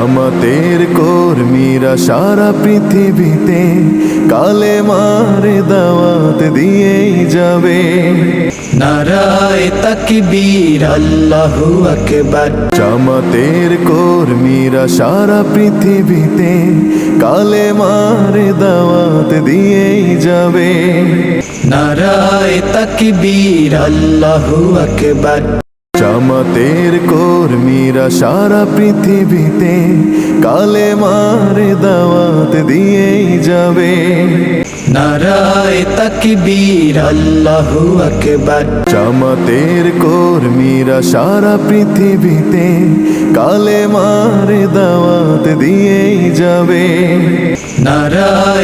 জামাতের কর্মীরা সারা পৃথিবীতে কালে মারে দাওয়াত দিয়েই যাবে। নারায় তাকবীর আল্লাহু আকবার। জামাতের কর্মীরা সারা পৃথিবীতে কালে মারে দাওয়াত দিয়েই যাবে। নারায় তাকবীর আল্লাহু আকবার। জামাতের কর্মীরা সারা পৃথিবীতে কালে মারে দাওয়াত দিয়েই যাবে। নারায় তাকবীর আল্লাহু আকবার। জামাতের কর্মীরা সারা পৃথিবীতে কালে মারে দাওয়াত দিয়েই যাবে। নারায়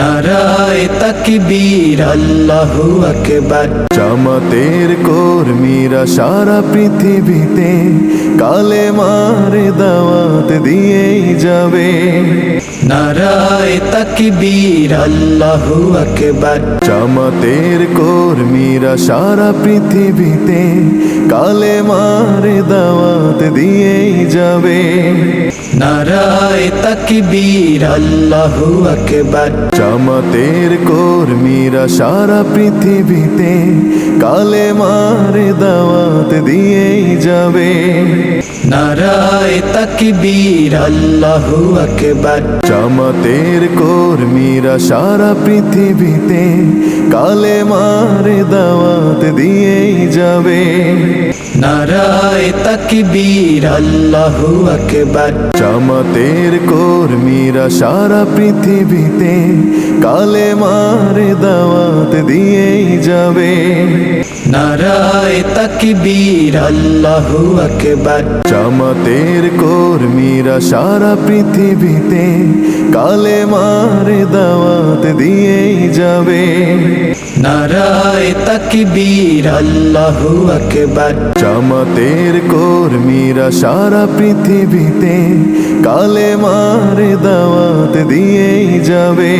নারায় তাকবীর আল্লাহু আকবার। জামাতের কর্মীরা সারা পৃথিবীতে কালে মারে দাওয়াত দিয়েই যাবে। নারায় তাকবীর আল্লাহু আকবার। জামাতের কর্মীরা সারা পৃথিবীতে কালে মারে দাওয়াত দিয়েই যাবে। নারায় তাকবীর আল্লাহু আকবার। জামাতের কর্মীরা সারা পৃথিবীতে কালে মার দাওয়াত দিয়েই যাবে। নারায় তাকবীর আল্লাহু আকবার। জামাতের কর্মীরা সারা পৃথিবীতে কালে মারে দাওয়াত দিয়েই যাবে। নারায় তাকবীর আল্লাহু আকবার। জামাতের কর্মীরা সারা পৃথিবীতে কালে মারে দাওয়াত দিয়েই যাবে। নারায় তাকবীর আল্লাহু আকবার। জামাতের কর্মীরা সারা পৃথিবীতে কালে মারে দাওয়াত দিয়েই যাবে। নারায় তাকবীর আল্লাহু আকবার। জামাতের কর্মীরা সারা পৃথিবীতে কালে মারে দাওয়াত দিয়েই যাবে।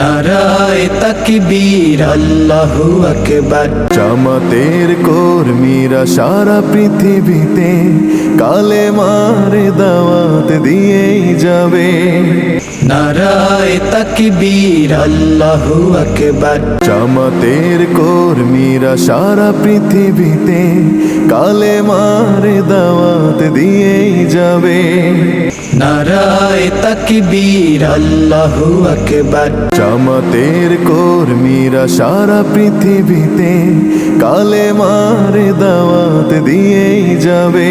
নারায় তাকবীর আল্লাহু আকবার। জামাতের কর্মীরা সারা পৃথিবীতে কালে মারে দাওয়াত দিয়েই যাবে। নারায় তাকবীর আল্লাহু আকবার। জামাতের কর্মীরা সারা পৃথিবীতে কালে মারে দাওয়াত দিয়েই যাবে। নারায় তাকবীর আল্লাহু আকবার। জামাতের কর্মীরা সারা পৃথিবীতে কালে মারে দাওয়াত দিয়েই যাবে।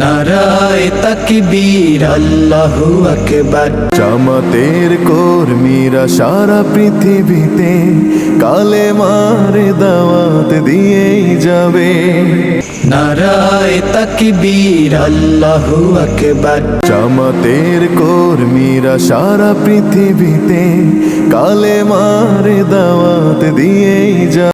নারায় তাকবীর আল্লাহু আকবার। জামাতের কর্মীরা সারা পৃথিবীতে কালে মারে দাওয়াত দিয়েই যাবে। নারায় তাকবীর আল্লাহু আকবার। জামাতের কর্মীরা সারা পৃথিবীতে কালে মারে দাওয়াত দিয়েই যাবে।